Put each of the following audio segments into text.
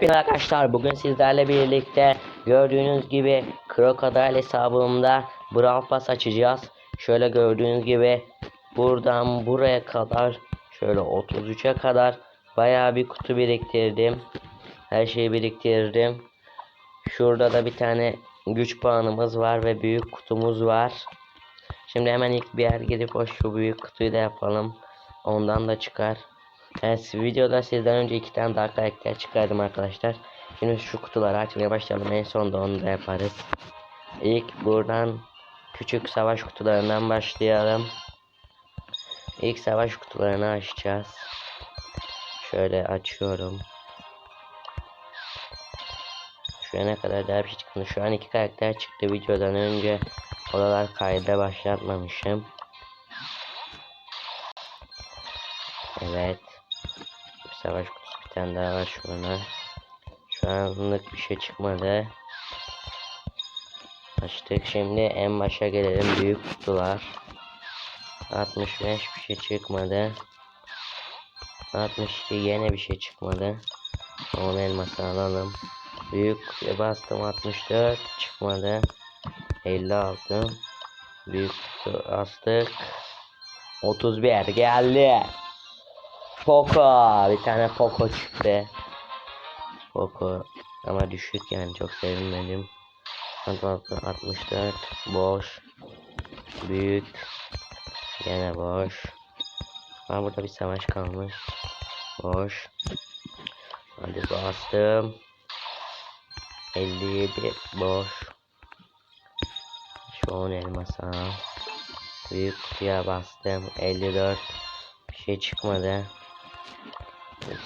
Merhaba arkadaşlar bugün sizlerle birlikte gördüğünüz gibi Crocodile hesabımda Brawl Pass açacağız. Şöyle gördüğünüz gibi buradan buraya kadar şöyle 33'e kadar bayağı bir kutu biriktirdim. Her şeyi biriktirdim. Şurada da bir tane güç puanımız var ve büyük kutumuz var. Şimdi hemen ilk bir yer gidip o şu büyük kutuyu da yapalım. Ondan da çıkar. Evet videoda sizden önce iki tane daha karakter çıkardım arkadaşlar. Şimdi şu kutuları açmaya başlayalım. En sonunda onu da yaparız. İlk buradan küçük savaş kutularından başlayalım. İlk savaş kutularını açacağız. Şöyle açıyorum. Şu ana kadar daha bir şey çıkmadı. Şu an iki karakter çıktı videodan önce. Oralar kayda başlatmamışım. Evet. Savaş kutusu bir tane daha var şuna. Şu anlık bir şey çıkmadı. Açtık. Şimdi en başa gelelim. Büyük kutular. 65 bir şey çıkmadı. 62 yine bir şey çıkmadı. Onun elması alalım. Büyük kutuya bastım 64 çıkmadı. 56 Büyük kutu astık. 31 geldi. Poco bir tane Poco çıktı. Poco ama düşük yani çok sevinmedim. 64 boş. Büyük. Gene boş. Ama burada bir savaş kalmış. Boş. Hadi bastım. 57 boş. Şu an elmasa. Büyük kutuya bastım. 54 bir şey çıkmadı.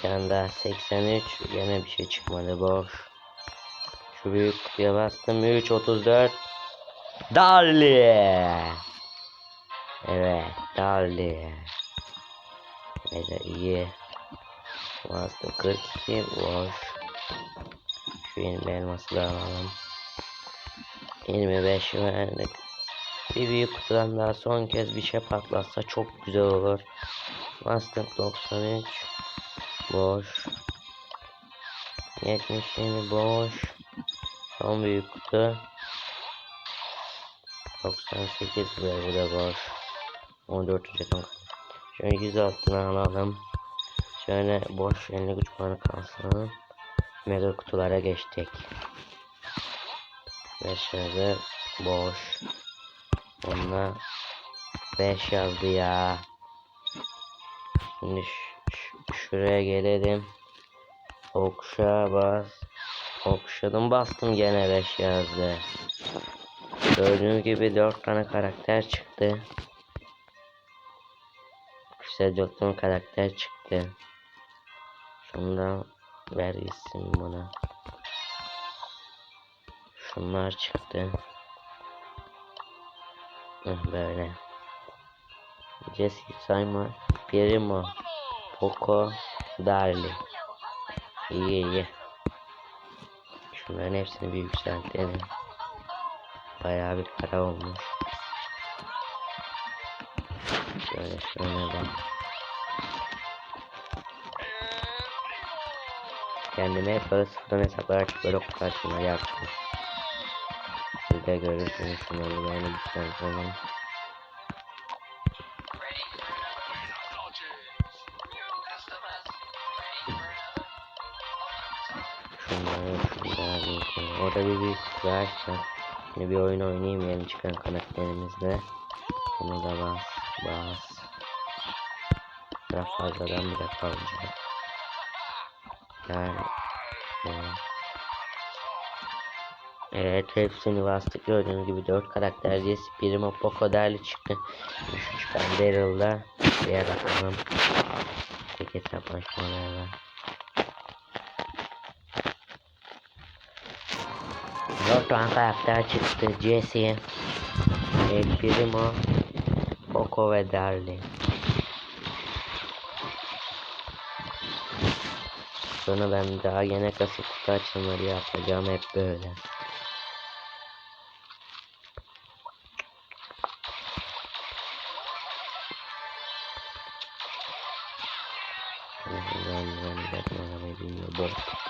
Daha 83 yine bir şey çıkmadı boş. Şu büyük kutuya bastım 3 34 Darli Evet Darli Evet iyi. Bastım 42 boş. Şu yeni elması da alalım. 25 verdik. Bir büyük kutudan daha son kez bir şey patlatsa çok güzel olur. Bastım 93 boş. 77 boş. Son büyük kutu 98 ve bu da boş. 14 jeton şöyle 100 altına alalım. Şöyle boş 50 güç puanı kalsın. Mega kutulara geçtik. Ve şöyle boş. Onunla 5 yazdı ya. Şimdi şuraya gelelim. Okşa bas. Okşadım bastım gene 5 yazdı. Gördüğünüz gibi 4 tane karakter çıktı. İşte 4 tane karakter çıktı. Şundan ver gitsin bana. Şunlar çıktı. Böyle. Jesse, Simon, Primo, Poco, Darly. İyi iyi. Şunların hepsini bir yükseltelim. Bayağı bir para olmuş. Şöyle şöyle bak. Kendime hep böyle sıfırdan hesaplar açıp böyle açmayı yaptım. Siz de görürsünüz şunları yani yükseltelim. Orada bir büyük açacağım. Şimdi bir oyun oynayayım yeni çıkan karakterimizle. Bunu da bas bas. Biraz fazladan bile kalacak. Yani evet. Hepsini bastık gördüğünüz gibi 4 karakter diye Primo Poco derli çıktı. Şu çıkan Daryl'da bir bakalım. Tek hesaplaşmalarla. Dört tane karakter çıktı. Jesse, El Primo, Poco ve Darly. Sonra ben daha yine kasıp kutu açımları yapacağım hep böyle. Ben ben ben arabayı bilmiyor bot.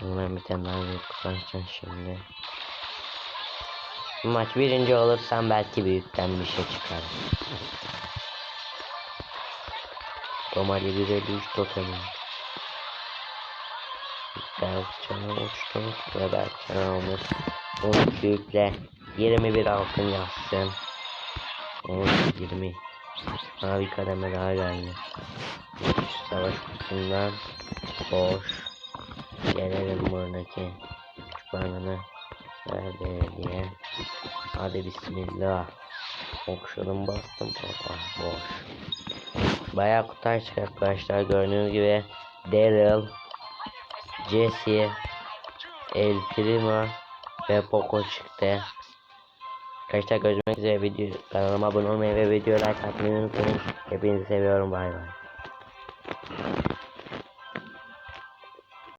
Hemen bir tane daha büyük kullanacağım şimdi. Bu maç birinci olursam belki büyükten bir şey çıkar. Romali 153 totemi. Berkcan'a uçtum ve Berkcan almış. 13 büyükle 21 altın yazsın. 13 20 Mavi kademe daha geldi. Savaş kutusundan boş. Gelelim buradaki kütüphaneme nerede diye. Hadi bismillah. Okşadım bastım. Oha, boş. Bayağı kutu açtık arkadaşlar. Gördüğünüz gibi Daryl, Jesse, El Primo ve Poco çıktı. Arkadaşlar görüşmek üzere video kanalıma abone olmayı ve video like atmayı unutmayın. Hepinizi seviyorum bay bay.